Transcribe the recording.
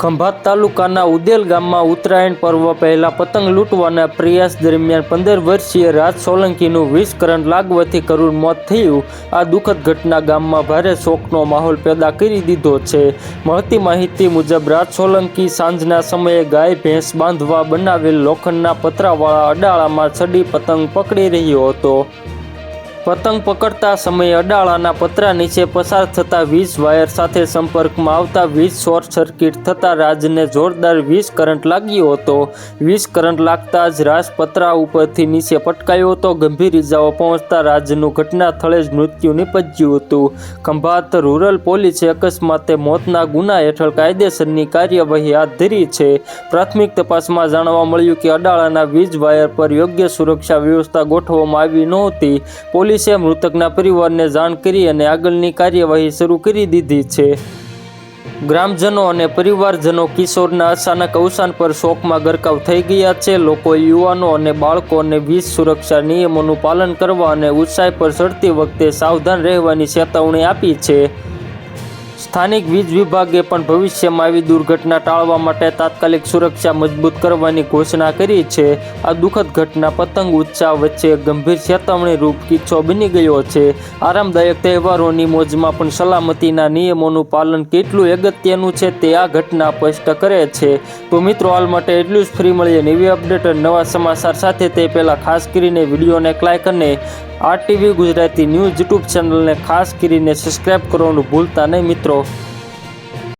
ખંભાત તાલુકાના ઉદેલ ગામમાં ઉત્તરાયણ પર્વ પહેલા પતંગ લૂંટવાના પ્રયાસ દરમિયાન પંદર વર્ષીય રાજ સોલંકીનું વીસ કરંટ લાગવાથી કરુણ મોત થયું. આ દુઃખદ ઘટના ગામમાં ભારે શોકનો માહોલ પેદા કરી દીધો છે. મળતી માહિતી મુજબ, રાજ સોલંકી સાંજના સમયે ગાય, ભેંસ બાંધવા બનાવેલ લોખંડના પતરાવાળા અડાળામાં ચડી પતંગ પકડી રહ્યો હતો. પતંગ પકડતા સમયે અડાળાના પતરા નીચે પસાર થતા વીજ વાયર સાથે સંપર્કમાં આવતા વીજ શોર્ટ સર્કિટ થતા રાજને જોરદાર વીજ કરંટ લાગ્યો હતો. વીજ કરંટ લાગતા જ રાજ પતરા ઉપરથી નીચે પટકાયો હતો. ગંભીર ઇજાઓ પહોંચતા રાજનું ઘટના સ્થળે જ મૃત્યુ નિપજ્યું હતું. ખંભાત રૂરલ પોલીસે અકસ્માતે મોતના ગુના હેઠળ કાયદેસરની કાર્યવાહી હાથ ધરી છે. પ્રાથમિક તપાસમાં જાણવા મળ્યું કે અડાળાના વીજ વાયર પર યોગ્ય સુરક્ષા વ્યવસ્થા ગોઠવવામાં આવી નહોતી. પોલીસે મૃતકના પરિવારને જાણ કરી અને આગળની કાર્યવાહી શરૂ કરી દીધી છે. ગ્રામજનો અને પરિવારજનો કિશોરના અચાનક અવસાન પર શોકમાં ગરકાવ થઈ ગયા છે. લોકો યુવાનો અને બાળકોને વીજ સુરક્ષા નિયમોનું પાલન કરવા અને ઉત્સાહ પર ચડતી વખતે સાવધાન રહેવાની ચેતવણી આપી છે. સ્થાનિક વીજ વિભાગે પણ ભવિષ્યમાં આવી દુર્ઘટના ટાળવા માટે તાત્કાલિક સુરક્ષા મજબૂત કરવાની ઘોષણા કરી છે. આ દુઃખદ ઘટના પતંગ ઉત્સાહ વચ્ચે ગંભીર ચેતવણી રૂપ કિસ્સો બની ગયો છે. આરામદાયક તહેવારોની મોજમાં પણ સલામતીના નિયમોનું પાલન કેટલું અગત્યનું છે તે આ ઘટના સ્પષ્ટ કરે છે. તો મિત્રો, હાલ માટે એટલું જ. ફ્રી મળીએ નવી અપડેટ નવા સમાચાર સાથે. તે પહેલાં ખાસ કરીને વિડીયોને લાઈક અને R TV Gujarati news YouTube ચેનલને ખાસ કરીને સબસ્ક્રાઈબ કરવાનું ભૂલતા નહીં મિત્રો.